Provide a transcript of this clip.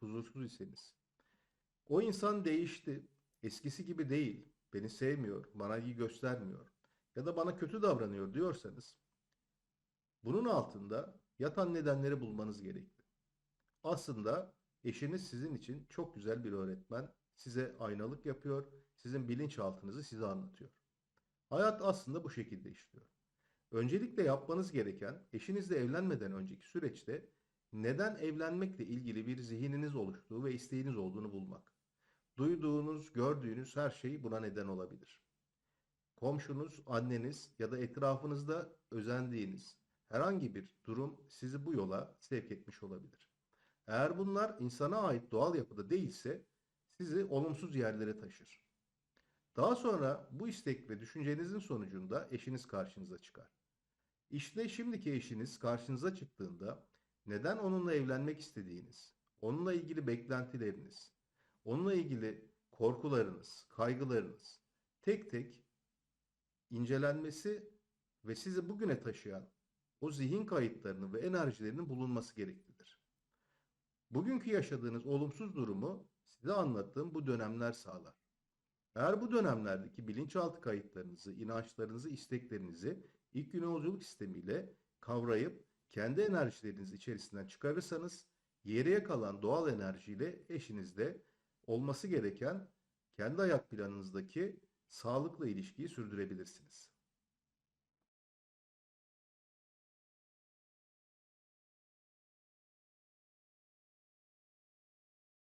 huzursuz iseniz, o insan değişti, eskisi gibi değil, beni sevmiyor, bana iyi göstermiyor ya da bana kötü davranıyor diyorsanız, bunun altında yatan nedenleri bulmanız gerekli. Aslında eşiniz sizin için çok güzel bir öğretmen, size aynalık yapıyor, sizin bilinçaltınızı size anlatıyor. Hayat aslında bu şekilde işliyor. Öncelikle yapmanız gereken eşinizle evlenmeden önceki süreçte neden evlenmekle ilgili bir zihniniz oluştuğu ve isteğiniz olduğunu bulmak. Duyduğunuz, gördüğünüz her şey buna neden olabilir. Komşunuz, anneniz ya da etrafınızda özendiğiniz herhangi bir durum sizi bu yola sevk etmiş olabilir. Eğer bunlar insana ait doğal yapıda değilse sizi olumsuz yerlere taşır. Daha sonra bu istek ve düşüncenizin sonucunda eşiniz karşınıza çıkar. İşte şimdiki eşiniz karşınıza çıktığında neden onunla evlenmek istediğiniz, onunla ilgili beklentileriniz, onunla ilgili korkularınız, kaygılarınız tek tek incelenmesi ve sizi bugüne taşıyan o zihin kayıtlarının ve enerjilerinin bulunması gereklidir. Bugünkü yaşadığınız olumsuz durumu size anlattığım bu dönemler sağlar. Eğer bu dönemlerdeki bilinçaltı kayıtlarınızı, inançlarınızı, isteklerinizi ilk gün yolculuk sistemiyle kavrayıp kendi enerjileriniz içerisinden çıkarırsanız geriye kalan doğal enerjiyle eşinizle olması gereken kendi hayat planınızdaki sağlıklı ilişkiyi sürdürebilirsiniz.